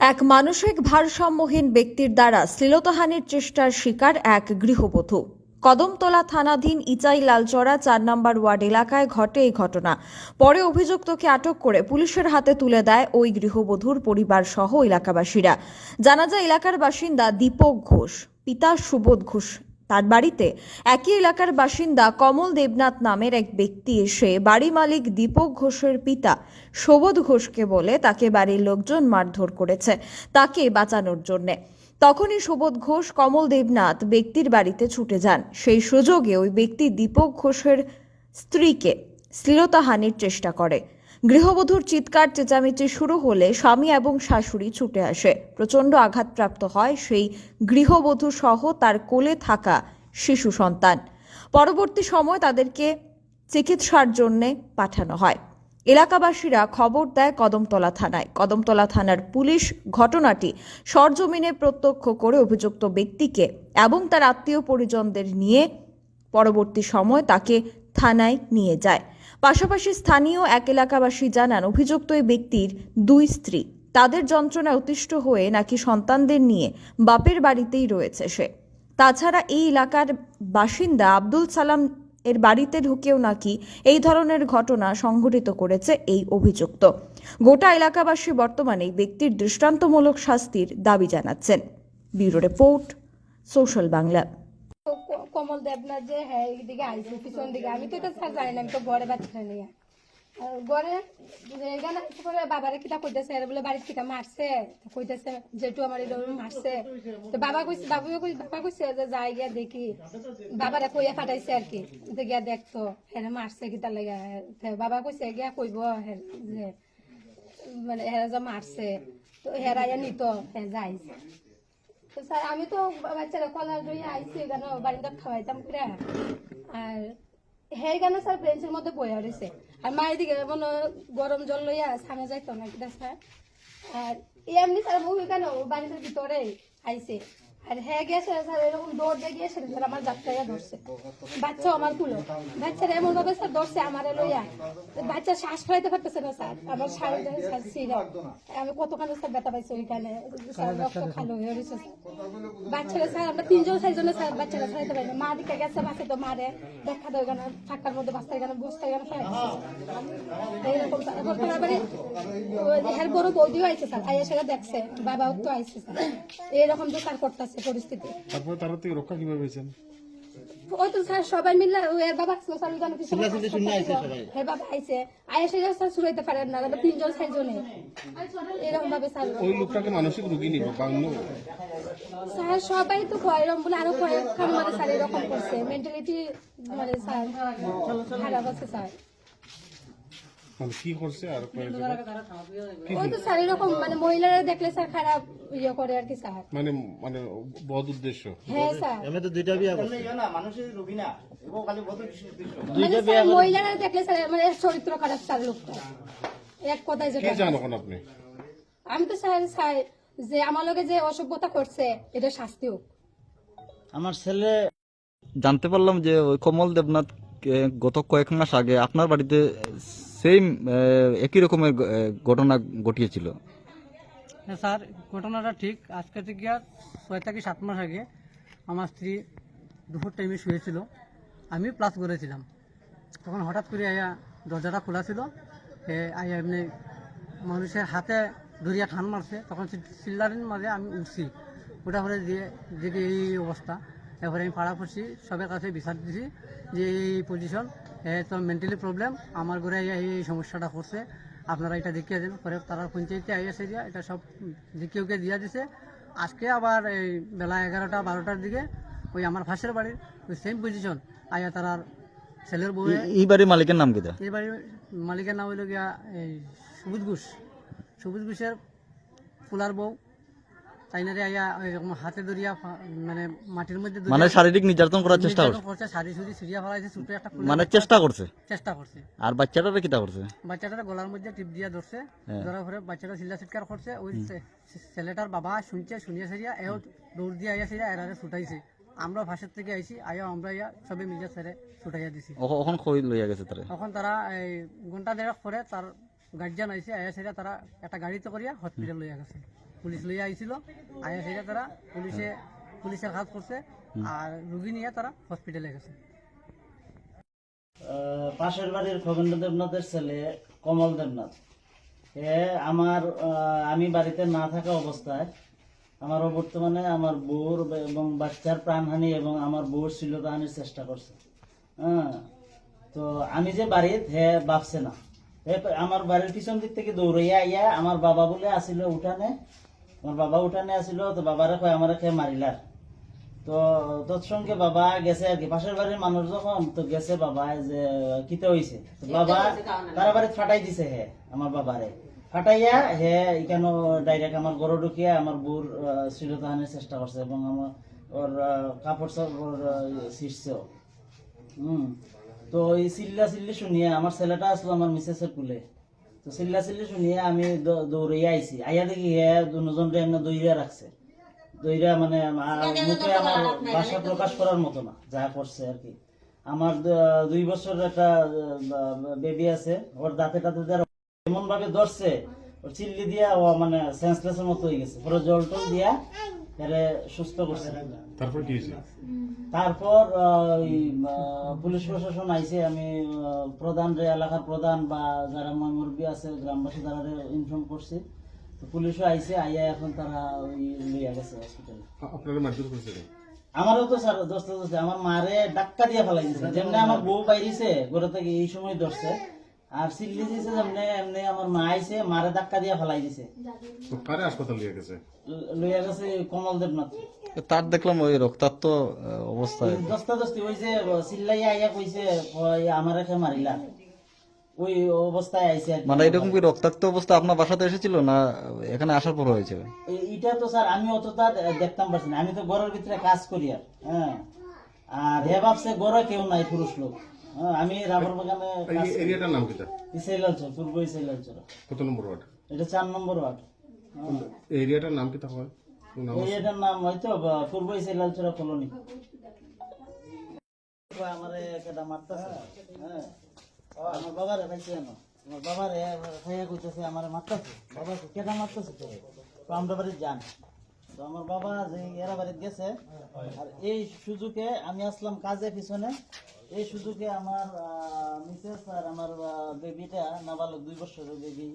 এক মানসিক ভারসাম্যহীন ব্যক্তির দ্বারা শ্লীলতাহানির চেষ্টার শিকার এক গৃহবধূ। কদমতলা থানাধীন ইচাই লালচড়া চার নম্বর ওয়ার্ড এলাকায় ঘটে এই ঘটনা। পরে অভিযুক্তকে আটক করে পুলিশের হাতে তুলে দেয় ওই গৃহবধূর পরিবার সহ এলাকাবাসীরা। জানা যায়, এলাকার বাসিন্দা দীপক ঘোষ, পিতা সুবোধ ঘোষ তার বাড়িতে একই এলাকার বাসিন্দা কমল দেবনাথ নামের এক ব্যক্তি এসে বাড়ি মালিক দীপক ঘোষের পিতা শোভদ ঘোষকে বলে তাকে বাড়ির লোকজন মারধর করেছে তাকে বাঁচানোর জন্যে। তখনই সুবোধ ঘোষ, কমল দেবনাথ ব্যক্তির বাড়িতে ছুটে যান। সেই সুযোগে ওই ব্যক্তি দীপক ঘোষের স্ত্রীকে শ্লীলতাহানির চেষ্টা করে। গৃহবধূর চিৎকার, চেঁচামেচি শুরু হলে স্বামী এবং শাশুড়ি ছুটে আসে। প্রচণ্ড আঘাতপ্রাপ্ত হয় সেই গৃহবধূ সহ তার কোলে থাকা শিশু সন্তান। পরবর্তী সময় তাদেরকে চিকিৎসার জন্য পাঠানো হয়। এলাকাবাসীরা খবর দেয় কদমতলা থানায়। কদমতলা থানার পুলিশ ঘটনাটি সরজমিনে প্রত্যক্ষ করে অভিযুক্ত ব্যক্তিকে এবং তার আত্মীয় পরিজনদের নিয়ে পরবর্তী সময় তাকে থানায় নিয়ে যায়। পাশাপাশি স্থানীয় এক এলাকাবাসী জানান, অভিযুক্ত এই ব্যক্তির দুই স্ত্রী। তাদের যন্ত্রণায় অতিষ্ঠ হয়ে নাকি সন্তানদের নিয়ে বাপের বাড়িতেই রয়েছে সে। তাছাড়া এই এলাকার বাসিন্দা আব্দুল সালাম এর বাড়িতে ঢুকেও নাকি এই ধরনের ঘটনা সংঘটিত করেছে এই অভিযুক্ত। গোটা এলাকাবাসী বর্তমানে ব্যক্তির দৃষ্টান্তমূলক শাস্তির দাবি জানাচ্ছেন। Bureau report, social Bangla. Kamal Debnath যে হ্যাঁ এইদিকে আইসি পিছন দিকে। আমি তো এটা স্যার জানি না, আমি তো ঘরে বাচ্চা নিয়ে বাবারে কিতা কইতেছে? এর বলে বাড়ির বাবা কইছে বাবু বাবা কইছে, যে যাই গিয়া দেখি। বাবারে কইয়া ফাটাইছে আর কি, যে গিয়া দেখতো হ্যাঁ কিতা লাগে। বাবা কইছে, গিয়া কইব হ্যাঁ যে মানে হেরা যে মারছে। তো হেরা নিত হ্যাঁ যাইছে। তো স্যার, আমি তো বাচ্চারা কলা ধরে আইসি কেন বাড়িতে খাওয়াইতাম করে আর হের কেন স্যার বেঞ্চের মধ্যে বয়ে রয়েছে আর মায়ের দিকে মনে গরম জল লইয়া সামনে যাইতো না কিনা স্যার? আর এমনি স্যার মুভি কেন বাড়িতে ভিতরে আইসে আর হ্যাঁ গেছে, স্যার, এরকম স্যার, আমার ধরছে। বাচ্চা আমার বাচ্চারা এমন ভাবে, স্যার, ধরছে, আমার লইয়া। বাচ্চা শ্বাস ফেলাইতে পারতেছে না, স্যার। আমার সিরা। আমি কতখানি, স্যার, ব্যথা পাইছি ওইখানে। খালো, হয়ে রয়েছে বাচ্চারা, স্যার, আমরা তিনজন, চারজনে, স্যার, বাচ্চারা পারি মা দিকে গেছে তো মারে। দেখা দেয় এখানে ফাঁকার মধ্যে এখানে বসতে এখানে এইরকম তোমার বড় বৌদিও আইছে, স্যার। আইয়া সেটা দেখছে। বাবাও তো আইছে, স্যার। এইরকম তো স্যার পরিস্থিতি। তারপরে তারা থেকে রক্ষা কীভাবে পেয়েছেন? ওই তো স্যার সবাই মিলে এর বাবা ছিল স্যার ওইখানে পিছনে এর বাবা আইছে। আইয়া সেটা স্যার শুনাইতে পারেন না আমরা তিনজন চারজনে। এরকম ভাবে স্যার। ওই লোকটাকে মানসিক রোগী নিব বা স্যার সবাই তো কয় এরকম বলে আরও কয়েক খান মানে স্যার এরকম করছে। মেন্টালিটি মানে স্যার খারাপ আছে স্যার। কি করছে আর ওই তো স্যার এরকম মানে মহিলারা দেখলে স্যার খারাপ ইয়ে করে আর কি স্যার। মানে মানে বদ উদ্দেশ্য। হ্যাঁ স্যার। আমি তো দুইটা বিয়া করছি। মানে স্যার মহিলারা দেখলে স্যার মানে চরিত্র খারাপ স্যার লোকটা। এক কথায় কি যেটা আপনি? আমি তো স্যার চাই যে আমার লগে যে অসভ্যতা করছে এটা শাস্তি হোক। আমার ছেলে জানতে পারলাম যে ওই কমল দেবনাথ গত কয়েক মাস আগে আপনার বাড়িতে সেম একই রকমের ঘটনা ঘটিয়েছিল। হ্যাঁ স্যার, ঘটনাটা ঠিক। আজকে থেকে আর ছয় থেকে সাত মাস আগে আমার স্ত্রী দুপুর টাইমে শুয়েছিল। আমি প্লাস করেছিলাম। তখন হঠাৎ করে আয়া দরজাটা খোলা ছিল। আয়া এমনি মানুষের হাতে ধরিয়া ঠান মারছে। তখন সিল্লারের মাঝে আমি উঠছি। ওটা করে দিয়ে দেখি এই অবস্থা। এরপরে আমি পাড়া পড়ছি। সবার কাছে বিচার দিছি যে এই পজিশন তো মেন্টালি প্রবলেম আমার ঘরে এই সমস্যাটা করছে। আপনারা এটা দেখিয়ে দেন। পরে তারা পঞ্চায়েতে আইয়াছে দিয়া এটা সব দেখিয়ে ওকে দিয়া দিছে। আজকে আবার এই বেলা এগারোটা বারোটার দিকে ওই আমার ফাঁসের বাড়ির ওই সেম পজিশন আইয়া তারার ছেলের বউ এই- এই বাড়ির মালিকের নাম কি এই বাড়ির মালিকের নাম হইল গিয়া এই সবুজ ঘোষ। সবুজ ঘোষের ফুলার বউ। তাইনারে আইয়া এরকম হাতে ধরিয়া মানে মাটির মধ্যে মানে শারীরিক নির্যাতন করার চেষ্টা করছে? সিরিয়া ফেলাইছে ছোট একটা মানে চেষ্টা করছে? চেষ্টা করছে। আর বাচ্চাটারে কিতা করছে? বাচ্চাটার গলার মধ্যে টিপ দিয়া ধরছে হ্যাঁ। ধরার পরে বাচ্চাটা চিল্লা চিৎকার করছে ওই ছেলেটার বাবা শুনছে শুনিয়ে সেরিয়া এও দৌড় দিয়ে আইয়া সেরিয়া এরারে ছুটাইছে। আমরা ভাষার থেকে আইছি আইয়া আমরা ইয়া সবে মিলিয়া ছেড়ে ছুটাইয়া দিছি। ওখন খই লইয়া গেছে তারে? তখন তারা এই ঘণ্টা দেড়েক পরে তার গার্জিয়ান আইছে আইয়া সেরিয়া তারা একটা গাড়িতে করিয়া হসপিটাল লইয়া গেছে। পুলিশ লইয়া আইছিল। আয়া সেটা তারা পুলিশে পুলিশের কাজ করছে আর রুগী নিয়ে তারা হসপিটালে গেছে। পাশের বাড়ির খগেন্দ্র দেবনাথের ছেলে কমল দেবনাথ। এ আমার আমি বাড়িতে না থাকা অবস্থায় আমার বর্তমানে আমার বউর এবং বাচ্চার প্রাণহানি এবং আমার বউর শ্লীলতাহানির চেষ্টা করছে। হ্যাঁ তো আমি যে বাড়িত হে ভাবছে না। হে আমার বাড়ির পিছন দিক থেকে দৌড়াইয়া আইয়া আমার বাবা বলে আসিল উঠানে আমার বাবা উঠানে আসিল তো বাবারে কয় আমার খেয়ে মারিলার তো তৎসঙ্গে বাবা গেছে আর কি। পাশের বাড়ির মানুষ যখন তো গেছে বাবা যে কিতে হইছে? তো বাবা তার বাড়ি ফাটাই দিছে হে আমার বাবারে। ফাটাইয়া হে কেন ডাইরেক্ট আমার গরু ঢুকিয়া আমার বউর শ্রীলতাহানের চেষ্টা করছে এবং আমার ওর কাপড় চাপড় ছিঁড়ছেও হুম। তো এই চিল্লা চিল্লি শুনিয়ে আমার ছেলেটা আসলো আমার মিসেসের কুলে। তো চিল্লা চিল্লি শুনিয়ে আমি দৌড়িয়ে আইছি। আইয়া দেখি হে দুজন এমনি দইরা রাখছে। দইরা মানে মুখে আমার ভাষা প্রকাশ করার মতো না যা করছে আর কি। আমার দুই বছর একটা বেবি আছে ওর দাঁতে টাতে এমন ভাবে ধরছে ওর চিল্লি দিয়া ও মানে সেন্সলেসের মতো হয়ে গেছে। পুরো জল টল দিয়া এরে সুস্থ করছে। তারপর কি হয়েছে? তারপর পুলিশ প্রশাসন আইছে আমি প্রধান রে এলাকার প্রধান বা যারা আছে গ্রামবাসী তারা ইনফর্ম করছি। তো পুলিশও আইছে আইয়া এখন তারা লইয়া গেছে হসপিটালে আপনারা মারধর করছে আমারও তো স্যার দোস্ত দোস্ত আমার মারে ডাক্কা দিয়ে ফেলাই দিছে যেমনি আমার বউ বাইরিছে ঘরে থেকে এই সময় ধরছে। আর সিল্লি দিছে যেমনি এমনি আমার মা আইছে মারে ধাক্কা দিয়ে ফেলাই দিছে। কারে হাসপাতাল নিয়ে গেছে। লইয়া গেছে কমল দেবনাথ। তার দেখলাম ওই রক্তাক্ত অবস্থায় দস্তা দস্তি হয়েছে চিল্লাইয়া আইয়া কইছে আমারে খে মারিলা। ওই অবস্থায় আইছে মানে এরকম কি রক্তাক্ত অবস্থা আপনার বাসাতে এসেছিল না এখানে আসার পর হয়েছে? এটা তো স্যার আমি অতটা দেখতাম পারছি না। আমি তো ঘরের ভিতরে কাজ করি আর হ্যাঁ। আর হে ভাবছে ঘরে কেউ নাই পুরুষ লোক। আমি রাবার বাগানে এই এরিয়াটার নাম কিটা ইসাইলালচর পূর্ব ইসাইলালচর কত নম্বর ওয়ার্ড? এটা চার নম্বর ওয়ার্ড। এরিয়াটার নাম কিটা হয় কোন নাম হয়তো পূর্ব ইসাইলালচরা কলোনি। আমারে কেটা মারতাছে হ্যাঁ? আমার বাবারে খাইছে না আমার বাবারে খাইয়া কইতেছে আমারে মারতাছে। বাবা কেটা মারতাছে তো? তো আমরা বাড়ি যান তো আমার বাবা যে এরা বাড়িতে গেছে আর এই সুযোগে আমি আসলাম কাজে পিছনে। এই সুযোগে আমার মিসেস আর আমার বেবিটা নাবালক দুই বছরের বেবি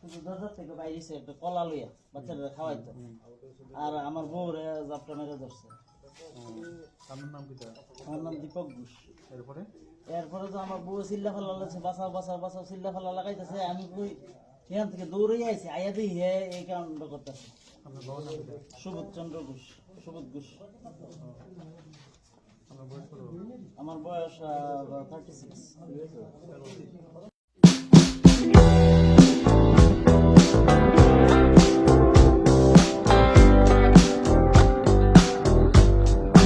শুধু দরজার থেকে বাইরেছে একটা কলা লইয়া বাচ্চারা খাওয়াইতো। আর আমার বউ রে জাপটা মেরে ধরছে আমার নাম দীপক ঘোষ। এরপরে? এরপরে তো আমার বউ চিল্লা ফেলা লাগছে বাঁচাও বাঁচাও বাঁচাও চিল্লা ফেলা লাগাইতেছে। আমি কই এখান থেকে দৌড়ে আইছি আইয়া দিই হে এই কামটা করতেছে। সুবোধ চন্দ্র ঘোষ সুবোধ ঘোষ। আমার বয়স thirty six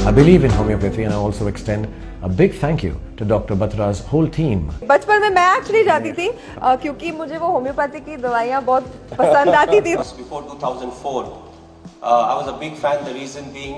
I believe in homeopathy and I also extend a big thank you to Dr. Batra's whole team बचपन में मैं एक्चुअली जाती थी अ, क्योंकि मुझे वो होम्योपैथी की दवाइयाँ बहुत पसंद आती थी was before 2004. Uh, I was a big fan. The reason being,